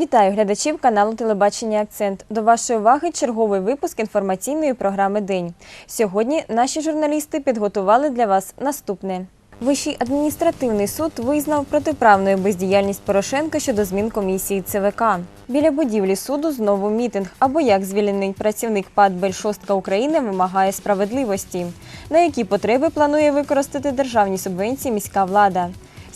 Вітаю глядачів каналу Телебачення Акцент. До вашої уваги черговий випуск інформаційної програми День. Сьогодні наші журналісти підготували для вас наступне. Вищий адміністративний суд визнав протиправною бездіяльність Порошенка щодо змін комісії ЦВК. Біля будівлі суду знову мітинг, або як звільнений працівник ПАД Бельшостка України вимагає справедливості. На які потреби планує використати державні субвенції міська влада.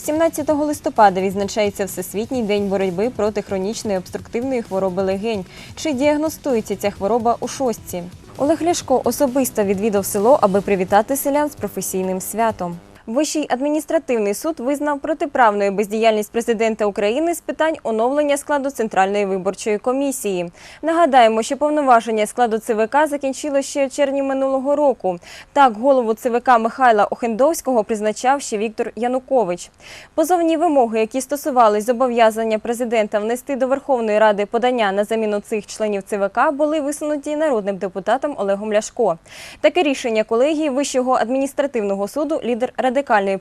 17 листопада відзначається Всесвітній день боротьби проти хронічної обструктивної хвороби легень. Чи діагностується ця хвороба у шостці? Олег Ляшко особисто відвідав село, аби привітати селян з професійним святом. Вищий адміністративний суд визнав протиправною бездіяльність президента України з питань оновлення складу Центральної виборчої комісії. Нагадаємо, що повноваження складу ЦВК закінчило ще в червні минулого року. Так, голову ЦВК Михайла Охендовського призначав ще Віктор Янукович. Позовні вимоги, які стосувались зобов'язання президента внести до Верховної Ради подання на заміну цих членів ЦВК, були висунуті народним депутатом Олегом Ляшко. Таке рішення колегії Вищого адміністративного суду лідер радикальної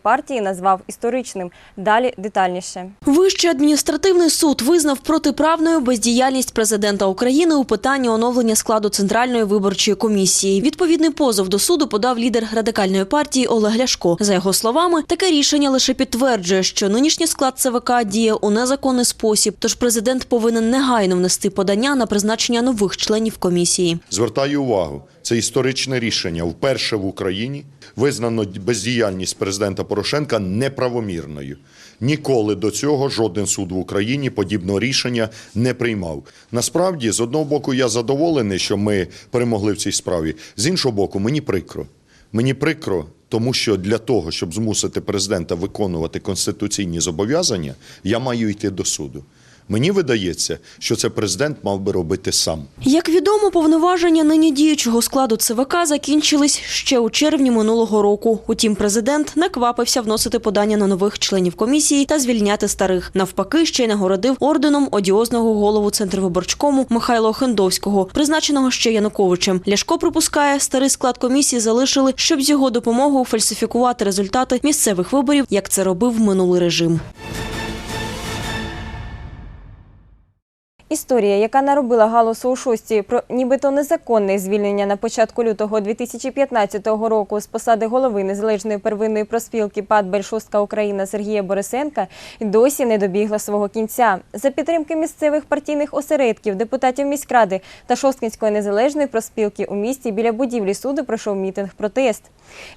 партії назвав історичним. Далі детальніше. Вищий адміністративний суд визнав протиправною бездіяльність президента України у питанні оновлення складу Центральної виборчої комісії. Відповідний позов до суду подав лідер радикальної партії Олег Ляшко. За його словами, таке рішення лише підтверджує, що нинішній склад ЦВК діє у незаконний спосіб. Тож президент повинен негайно внести подання на призначення нових членів комісії. Звертаю увагу, це історичне рішення. Вперше в Україні визнано бездіяльність президента Порошенка неправомірною. Ніколи до цього жоден суд в Україні подібного рішення не приймав. Насправді, з одного боку, я задоволений, що ми перемогли в цій справі. З іншого боку, мені прикро. Мені прикро, тому що для того, щоб змусити президента виконувати конституційні зобов'язання, я маю йти до суду. Мені видається, що це президент мав би робити сам. Як відомо, повноваження нині діючого складу ЦВК закінчились ще у червні минулого року. Утім, президент не квапився вносити подання на нових членів комісії та звільняти старих. Навпаки, ще й нагородив орденом одіозного голову Центрвиборчкому Михайла Охендовського, призначеного ще Януковичем. Ляшко припускає, старий склад комісії залишили, щоб з його допомогою фальсифікувати результати місцевих виборів, як це робив минулий режим. Історія, яка наробила галасу у шості про нібито незаконне звільнення на початку лютого 2015 року з посади голови незалежної первинної проспілки ПАД Бельшостка Україна Сергія Борисенка, досі не добігла свого кінця. За підтримки місцевих партійних осередків, депутатів міськради та Шосткінської незалежної проспілки у місті біля будівлі суду пройшов мітинг протест.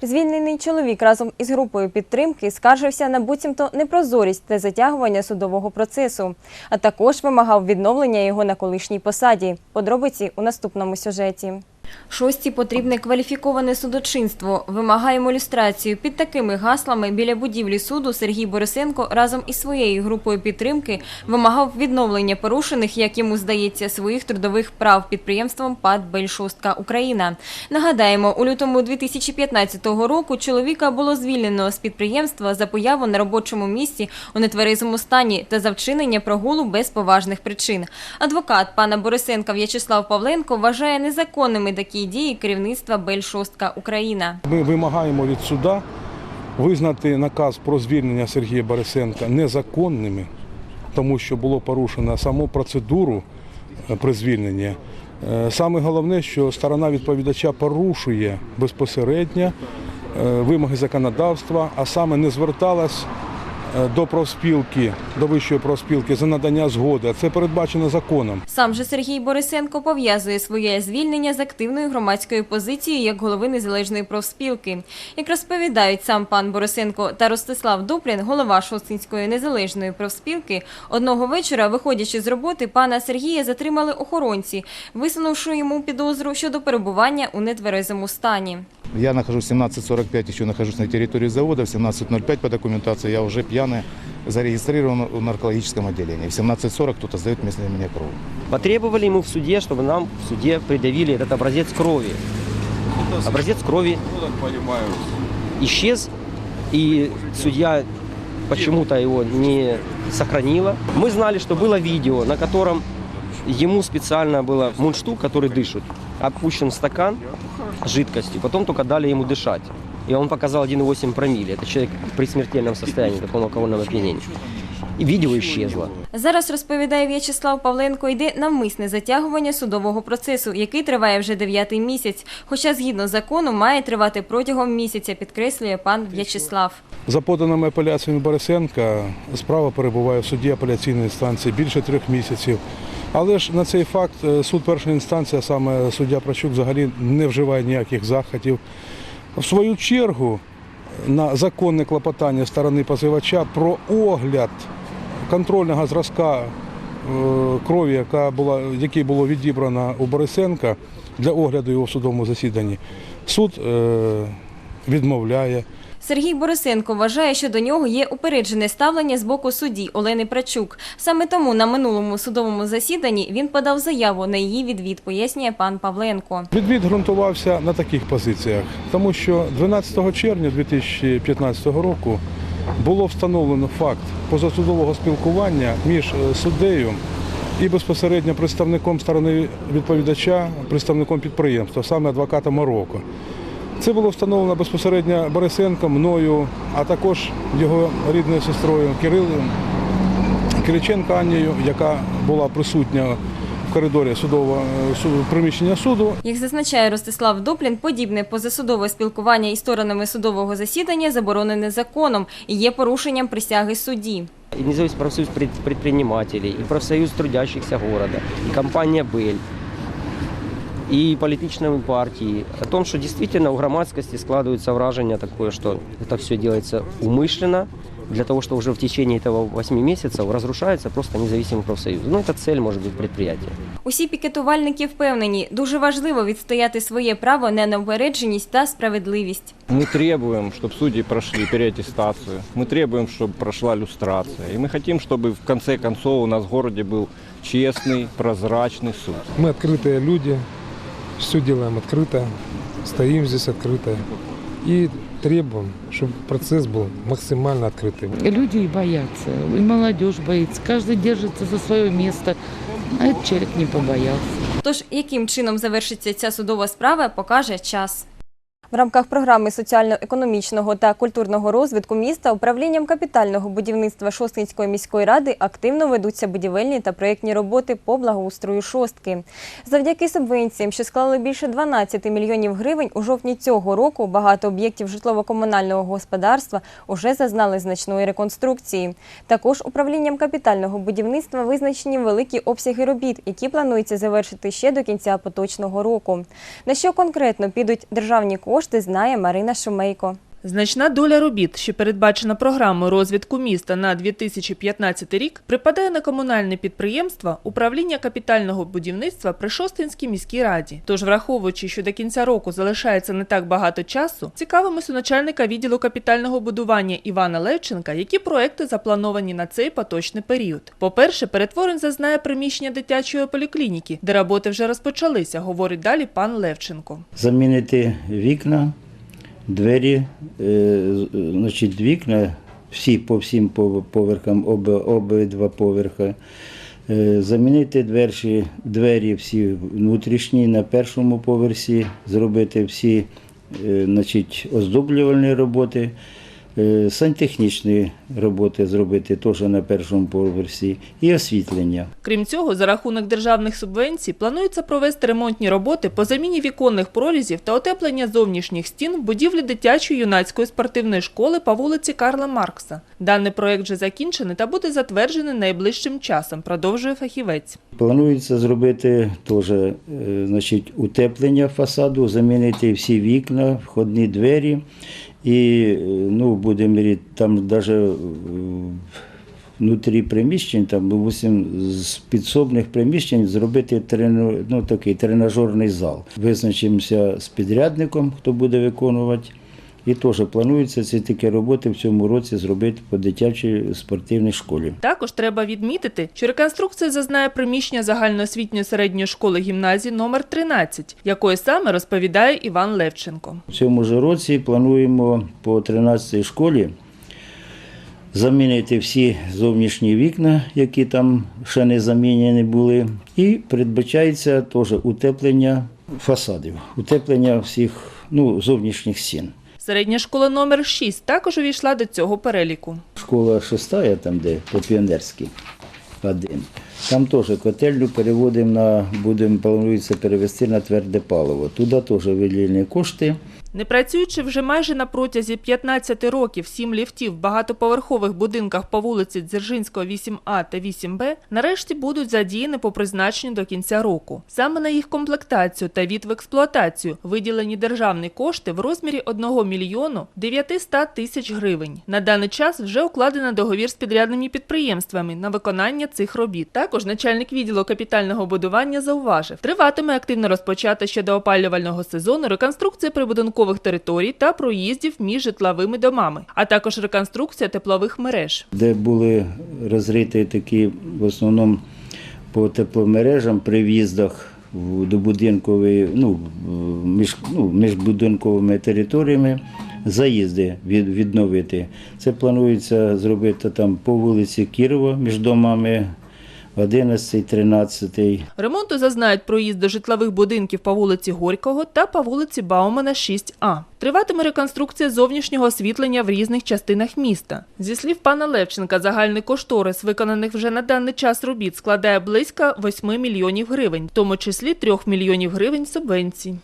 Звільнений чоловік разом із групою підтримки скаржився на буцімто непрозорість та затягування судового процесу, а також вимагав відновлення його на колишній посаді. Подробиці у наступному сюжеті. Шості потрібне кваліфіковане судочинство. Вимагаємо люстрацію. Під такими гаслами біля будівлі суду Сергій Борисенко разом із своєю групою підтримки вимагав відновлення порушених, як йому здається, своїх трудових прав підприємством ПАД Бельшостка Україна. Нагадаємо, у лютому 2015 року чоловіка було звільнено з підприємства за появу на робочому місці у нетверезому стані та за вчинення прогулу без поважних причин. Адвокат пана Борисенка В'ячеслав Павленко вважає незаконними такі дії керівництва Бельшостка Україна. Ми вимагаємо від суда визнати наказ про звільнення Сергія Борисенка незаконними, тому що було порушено саму процедуру е, при звільненні. Е, Саме головне, що сторона відповідача порушує безпосередньо е, вимоги законодавства, а саме не зверталась до профспілки, до вищої профспілки за надання згоди. Це передбачено законом. Сам же Сергій Борисенко пов'язує своє звільнення з активною громадською позицією як голови незалежної профспілки. Як розповідають сам пан Борисенко та Ростислав Дуплін, голова Шостинської незалежної профспілки, одного вечора, виходячи з роботи, пана Сергія затримали охоронці, висунувши йому підозру щодо перебування у нетверезому стані. Я нахожусь в 17.45, еще нахожусь на территории завода. В 17.05 по документации я вже уже пьяный, зарегистрирован в наркологическом отделении. В 17.40 кто-то сдает вместо меня кровь. Потребовали мы в суде, чтобы нам в суде предъявили этот образец крови. Образец крови исчез, и судья почему-то его не сохранила. Мы знали, что было видео, на котором ему специально было мундштук, который дышит, опущен стакан жидкости, потом только дали ему дышать. И он показал 1,8 промилле. Это человек при смертельном состоянии, таком алкогольном опьянении. И видео исчезло. Зараз розповідає В'ячеслав Павленко, йде навмисне затягування судового процесу, який триває вже дев'ятий місяць. Хоча згідно закону має тривати протягом місяця, підкреслює пан В'ячеслав. За поданими апеляціями Борисенка справа перебуває в суді апеляційної інстанції більше трьох місяців. Але ж на цей факт е, суд першої інстанції, а саме суддя Прачук, взагалі не вживає ніяких заходів. В свою чергу на законне клопотання сторони позивача про огляд контрольного зразка е, крові, яка була, який було відібрано у Борисенка для огляду його в судовому засіданні, суд е, відмовляє. Сергій Борисенко вважає, що до нього є упереджене ставлення з боку судді Олени Прачук. Саме тому на минулому судовому засіданні він подав заяву на її відвід, пояснює пан Павленко. Відвід ґрунтувався на таких позиціях, тому що 12 червня 2015 року було встановлено факт позасудового спілкування між е, суддею і безпосередньо представником сторони відповідача, представником підприємства, саме адвоката Марокко. Це було встановлено безпосередньо Борисенком, мною, а також його рідною сестрою Кирилом Кириченко Аннією, яка була присутня в коридорі судового е, суду- приміщення суду. Як зазначає Ростислав Доплін, подібне позасудове спілкування із сторонами судового засідання заборонене законом і є порушенням присяги судді. И независимый профсоюз пред- предпринимателей, и профсоюз трудящихся города, и компания «Бель», и политичные партии. О том, что действительно у громадскости складывается вражение такое, что это все делается умышленно, для того, что уже в течение этого 8 месяцев разрушается просто независимый профсоюз. Ну, это цель, может быть, предприятия. Усі пікетувальники впевнені, дуже важливо відстояти своє право на неупередженість та справедливість. Мы требуем, чтобы судьи прошли переаттестацию. Мы требуем, чтобы прошла люстрация. И мы хотим, чтобы в конце концов у нас в городе был честный, прозрачный суд. Мы открытые люди, все делаем открыто, стоим здесь открыто и требуем, чтобы процесс был максимально открытый. Люди и боятся, и молодежь боится, каждый держится за свое место, а этот человек не побоялся. Тож, яким чином завершиться ця судова справа, покаже час. В рамках програми соціально-економічного та культурного розвитку міста управлінням капітального будівництва Шосткинської міської ради активно ведуться будівельні та проєктні роботи по благоустрою шостки. Завдяки субвенціям, що склали більше 12 мільйонів гривень, у жовтні цього року багато об'єктів житлово-комунального господарства уже зазнали значної реконструкції. Також управлінням капітального будівництва визначені великі обсяги робіт, які планується завершити ще до кінця поточного року. На що конкретно підуть державні кошти, знає Марина Шумейко. Значна доля робіт, що передбачена програмою розвитку міста на 2015 рік, припадає на комунальне підприємство управління капітального будівництва при Шостинській міській раді. Тож, враховуючи, що до кінця року залишається не так багато часу, цікавимося у начальника відділу капітального будування Івана Левченка, які проекти заплановані на цей поточний період. По-перше, перетворень зазнає приміщення дитячої поліклініки, де роботи вже розпочалися, говорить далі пан Левченко. замінити вікна, двері, е, значить, вікна всі по всім поверхам, обидва поверха. Е, Замінити двері, двері всі внутрішні на першому поверсі, зробити всі е, значить, оздоблювальні роботи, сантехнічні роботи зробити теж на першому поверсі і освітлення. Крім цього, за рахунок державних субвенцій планується провести ремонтні роботи по заміні віконних прорізів та утеплення зовнішніх стін в будівлі дитячої юнацької спортивної школи по вулиці Карла Маркса. Даний проект вже закінчений та буде затверджений найближчим часом, продовжує фахівець. Планується зробити теж е, значить, утеплення фасаду, замінити всі вікна, входні двері. І е, ну, будемо міряти, там навіть внутрі приміщень, там, допустим, з підсобних приміщень зробити трену, ну, такий тренажерний зал. Визначимося з підрядником, хто буде виконувати. І теж планується ці такі роботи в цьому році зробити по дитячій спортивній школі. Також треба відмітити, що реконструкція зазнає приміщення загальноосвітньої середньої школи гімназії номер 13, якої саме розповідає Іван Левченко. В цьому ж році плануємо по 13-й школі замінити всі зовнішні вікна, які там ще не замінені були, і передбачається теж утеплення фасадів, утеплення всіх ну, зовнішніх стін. Середня школа номер 6 також увійшла до цього переліку. Школа шестая, там де по піонерській один. Там теж котельню переводимо на, будемо, планується перевести на тверде паливо. Туди теж виділені кошти. Не працюючи вже майже на протязі 15 років сім ліфтів в багатоповерхових будинках по вулиці Дзержинського 8А та 8Б, нарешті будуть задіяні по призначенню до кінця року. Саме на їх комплектацію та від в експлуатацію виділені державні кошти в розмірі 1 мільйону 900 тисяч гривень. На даний час вже укладено договір з підрядними підприємствами на виконання цих робіт. Також начальник відділу капітального будування зауважив, триватиме активно розпочата ще до опалювального сезону реконструкція прибудинкових територій та проїздів між житловими домами, а також реконструкція теплових мереж. де були розриті такі в основному по тепломережам при в'їздах до будинкової, ну, між, ну, між будинковими територіями заїзди від, відновити. Це планується зробити там по вулиці Кірова між домами 11, 13. Ремонту зазнають проїзд до житлових будинків по вулиці Горького та по вулиці Баумана 6А. Триватиме реконструкція зовнішнього освітлення в різних частинах міста. Зі слів пана Левченка, загальний кошторис виконаних вже на даний час робіт складає близько 8 мільйонів гривень, в тому числі 3 мільйонів гривень субвенцій.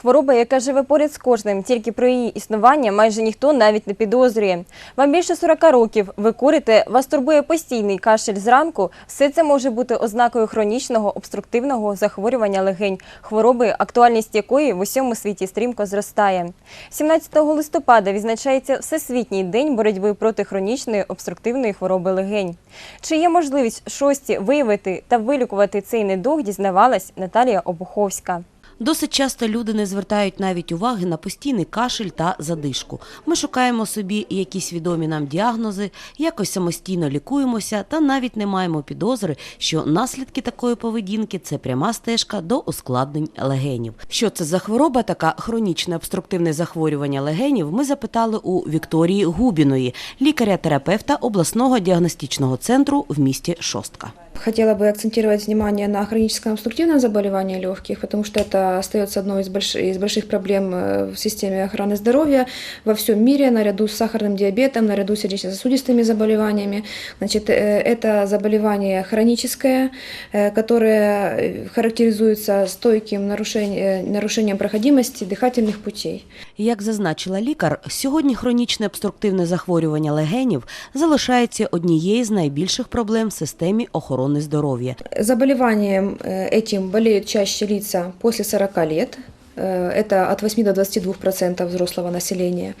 Хвороба, яка живе поряд з кожним, тільки про її існування майже ніхто навіть не підозрює. Вам більше 40 років, ви курите, вас турбує постійний кашель зранку. Все це може бути ознакою хронічного обструктивного захворювання легень, хвороби, актуальність якої в усьому світі стрімко зростає. 17 листопада відзначається Всесвітній день боротьби проти хронічної обструктивної хвороби легень. Чи є можливість шості виявити та вилікувати цей недуг, дізнавалась Наталія Обуховська. Досить часто люди не звертають навіть уваги на постійний кашель та задишку. Ми шукаємо собі якісь відомі нам діагнози, якось самостійно лікуємося та навіть не маємо підозри, що наслідки такої поведінки це пряма стежка до ускладнень легенів. Що це за хвороба, така хронічне обструктивне захворювання легенів? Ми запитали у Вікторії Губіної, лікаря-терапевта обласного діагностичного центру в місті Шостка Хотела бы акцентировать внимание на хроническом обструктивном заболевании легких, потому что это остается одной из, больш... из больших проблем э, в системе охраны здоровья во всем мире, наряду с сахарным диабетом, наряду с сердечно-сосудистыми заболеваниями. Значит, э, это заболевание хроническое, э, которое э, характеризуется стойким нарушением, нарушением проходимости дыхательных путей. Як зазначила лікар, сьогодні хронічне обструктивне захворювання легенів залишається однією з найбільших проблем в системі охорони здоров'я. Заболеванием э, этим болеют чаще лица после 40 лет. Э, Это от 8 до 22 процентов взрослого населения.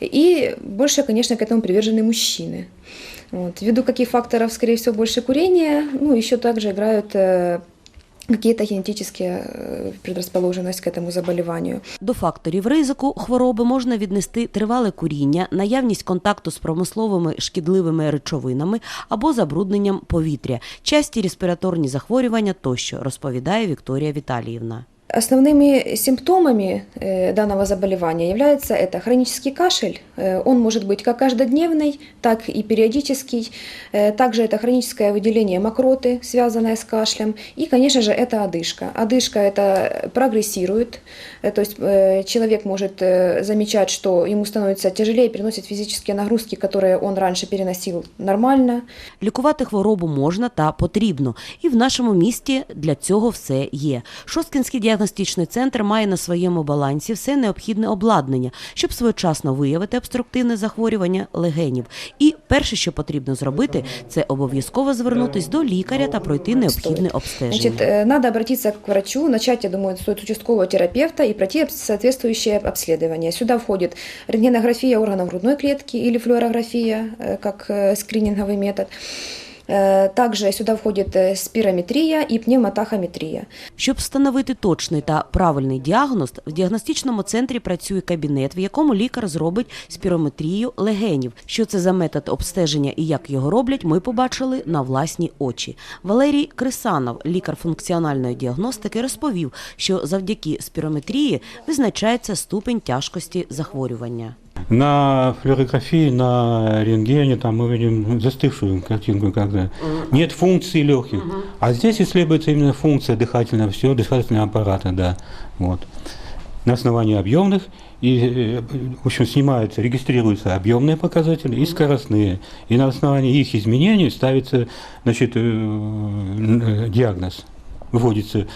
И больше, конечно, к этому привержены мужчины. Вот. Ввиду каких факторов, скорее всего, больше курения, ну, еще также играют э, какие-то генетические э, предрасположенность к этому заболеванию. До факторів ризику хвороби можна віднести тривале куріння, наявність контакту з промисловими шкідливими речовинами або забрудненням повітря, часті респіраторні захворювання тощо, розповідає Вікторія Віталіївна. Основными симптомами э, данного заболевания является это хронический кашель. Э, Он может быть как каждодневный, так и периодический. Э, Также это хроническое выделение мокроты, связанное с кашлем. И, конечно же, это одышка. Одышка это прогрессирует, Э, то есть э, человек может э, замечать, что ему становится тяжелее переносить физические нагрузки, которые он раньше переносил нормально. Лікувати хворобу можна та потрібно, і в нашому місті для цього все є. Шосткінський діагностичний центр має на своєму балансі все необхідне обладнання, щоб своєчасно виявити обструктивне захворювання легенів. І перше, що потрібно зробити, це обов'язково звернутись до лікаря та пройти необхідне обстеження. Значит, э, надо обратиться к врачу, начать, я думаю, стоит с участкового терапевта и пройти об- соответствующее обследование. Сюда входит рентгенография органов грудной клетки или флюорография, э, как э, скрининговый метод. Э, Также сюда входит э, спирометрия и пневмотахометрия. Щоб встановити точний та правильний діагноз, в діагностичному центрі працює кабінет, в якому лікар зробить спірометрію легенів. Що це за метод обстеження і як його роблять, ми побачили на власні очі. Валерій Крисанов, лікар функціональної діагностики, розповів, що завдяки спірометрії визначається ступень тяжкості захворювання. На флюорографии, на рентгене там мы видим застывшую картинку, когда нет функции легких. А здесь исследуется именно функция дыхательного, всего дыхательного аппарата, да. Вот. на основании объемных, и, в общем, снимаются, регистрируются объемные показатели и скоростные. И на основании их изменений ставится значит, э, э, диагноз. Вводится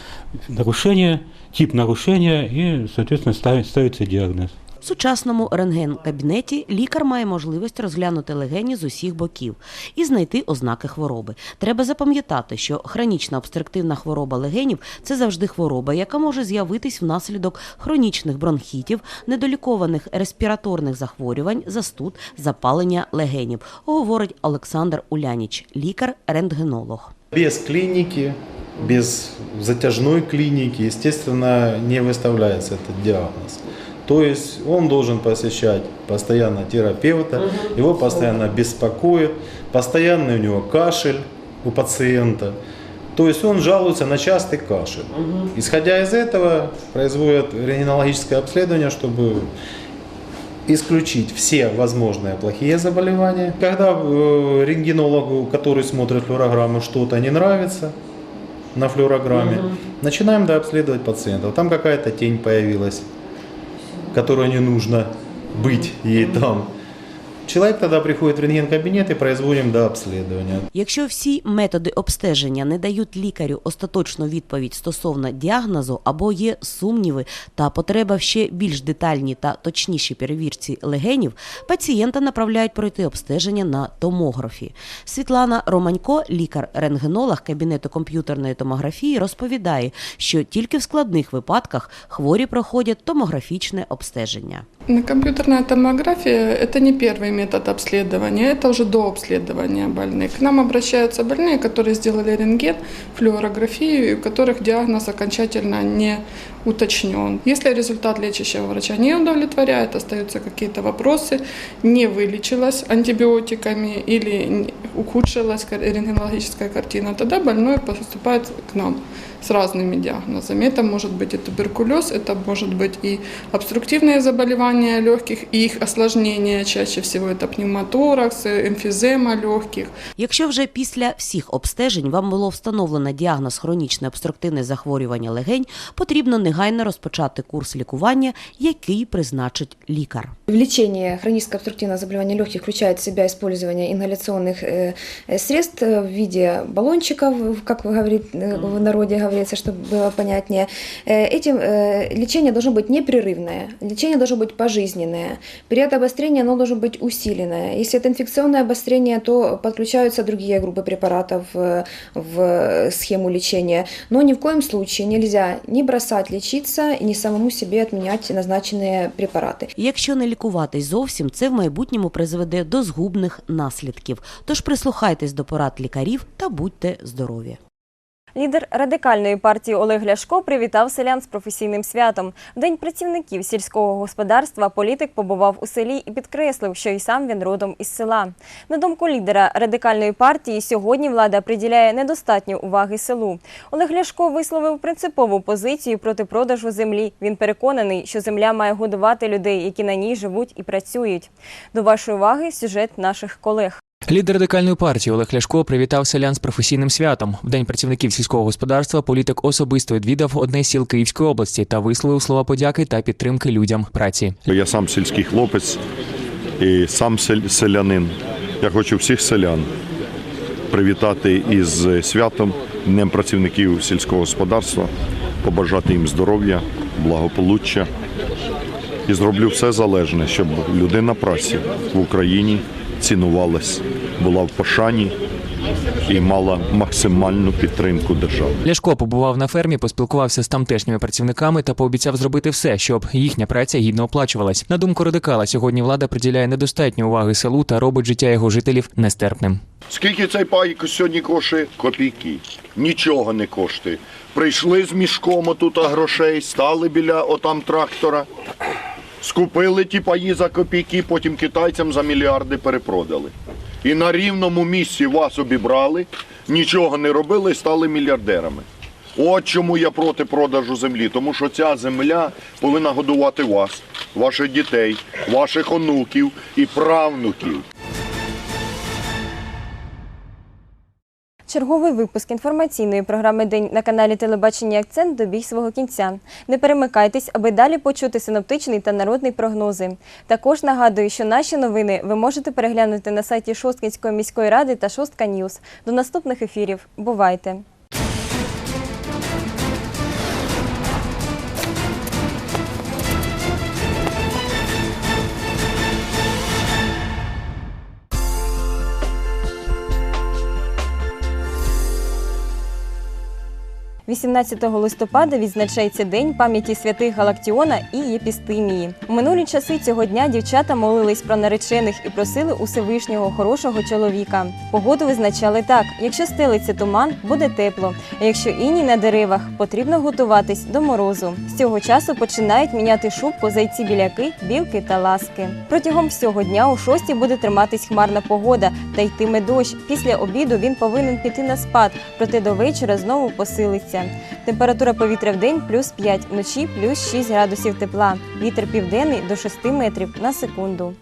нарушение, тип нарушения и, соответственно, ставит- ставится диагноз. В сучасному рентген-кабінеті лікар має можливість розглянути легені з усіх боків і знайти ознаки хвороби. Треба запам'ятати, що хронічна обструктивна хвороба легенів це завжди хвороба, яка може з'явитись внаслідок хронічних бронхітів, недолікованих респіраторних захворювань, застуд, запалення легенів, говорить Олександр Уляніч, лікар-рентгенолог. Без клиники, без затяжной клиники, естественно, не выставляется этот диагноз. То есть он должен посещать постоянно терапевта, его постоянно беспокоит, постоянный у него кашель у пациента. То есть он жалуется на частый кашель. Исходя из этого, производят рентгенологическое обследование, чтобы исключить все возможные плохие заболевания. Когда э, рентгенологу, который смотрит флюорограмму, что-то не нравится на флюорограмме, начинаем дообследовать пациентов. Там какая-то тень появилась, которая не нужно быть ей там. Человек тогда приходит в рентген-кабинет и производим дообследование. Якщо всі методи обстеження не дають лікарю остаточну відповідь стосовно діагнозу або є сумніви та потреба в ще більш детальній та точнішій перевірці легенів, пацієнта направляють пройти обстеження на томографі. Світлана Романько, лікар-рентгенолог кабінету комп'ютерної томографії, розповідає, що тільки в складних випадках хворі проходять томографічне обстеження. Компьютерная томография – это не первый метод обследования, это уже до обследования больных. К нам обращаются больные, которые сделали рентген, флюорографию, и у которых диагноз окончательно не уточнен. Если результат лечащего врача не удовлетворяет, остаются какие-то вопросы, не вылечилась антибиотиками или ухудшилась рентгенологическая картина, тогда больной поступает к нам с разными диагнозами. Это может быть и туберкулез, это может быть и обструктивные заболевания легких, и их осложнения, чаще всего это пневмоторакс, эмфизема легких. Якщо вже після всіх обстежень вам було встановлено діагноз хронічне обструктивне захворювання легень, потрібно негайно розпочати курс лікування, який призначить лікар. В лечении хронического обструктивного заболевания легких включает в себя использование ингаляционных э, э, средств э, в виде баллончиков, как вы говорите, э, в народе говорится, чтобы было понятнее. Э, Этим э, лечение должно быть непрерывное, лечение должно быть пожизненное. Период обострения оно должно быть усиленное. Если это инфекционное обострение, то подключаются другие группы препаратов э, в схему лечения. Но ни в коем случае нельзя не бросать лечиться и не самому себе отменять назначенные препараты. Якщо не лікуватись зовсім, це в майбутньому призведе до згубних наслідків. Тож прислухайтесь до порад лікарів та будьте здорові. Лідер радикальної партії Олег Ляшко привітав селян з професійним святом. В День працівників сільського господарства політик побував у селі і підкреслив, що й сам він родом із села. На думку лідера радикальної партії, сьогодні влада приділяє недостатньо уваги селу. Олег Ляшко висловив принципову позицію проти продажу землі. Він переконаний, що земля має годувати людей, які на ній живуть і працюють. До вашої уваги сюжет наших колег. Лідер радикальної партії Олег Ляшко привітав селян з професійним святом. В день працівників сільського господарства політик особисто відвідав одне з сіл Київської області та висловив слова подяки та підтримки людям праці. Я сам сільський хлопець і сам селянин. Я хочу всіх селян привітати із святом Днем працівників сільського господарства, побажати їм здоров'я, благополуччя. І зроблю все залежне, щоб людина праці в Україні цінувалась, була в пошані і мала максимальну підтримку держави. Ляшко побував на фермі, поспілкувався з тамтешніми працівниками та пообіцяв зробити все, щоб їхня праця гідно оплачувалась. На думку радикала, сьогодні влада приділяє недостатньо уваги селу та робить життя його жителів нестерпним. Скільки цей пай сьогодні коштує? Копійки. Нічого не коштує. Прийшли з мішком отут грошей, стали біля отам трактора, скупили ті паї за копійки, потім китайцям за мільярди перепродали. І на рівному місці вас обібрали, нічого не робили, стали мільярдерами. От чому я проти продажу землі, тому що ця земля повинна годувати вас, ваших дітей, ваших онуків і правнуків. Черговий випуск інформаційної програми День на каналі Телебачення Акцент добіг свого кінця. Не перемикайтесь, аби далі почути синоптичний та народний прогнози. Також нагадую, що наші новини ви можете переглянути на сайті Шосткинської міської ради та Шостка Ньюз. До наступних ефірів. Бувайте! – 18 листопада відзначається День пам'яті святих Галактіона і Єпістимії. У минулі часи цього дня дівчата молились про наречених і просили у Всевишнього хорошого чоловіка. Погоду визначали так: якщо стелиться туман, буде тепло. А якщо іній на деревах, потрібно готуватись до морозу. З цього часу починають міняти шубку зайці біляки, білки та ласки. Протягом всього дня у шості буде триматись хмарна погода та йтиме дощ. Після обіду він повинен піти на спад, проте до вечора знову посилиться. Температура повітря в день плюс 5, вночі плюс 6 градусів тепла. Вітер південний до 6 метрів на секунду.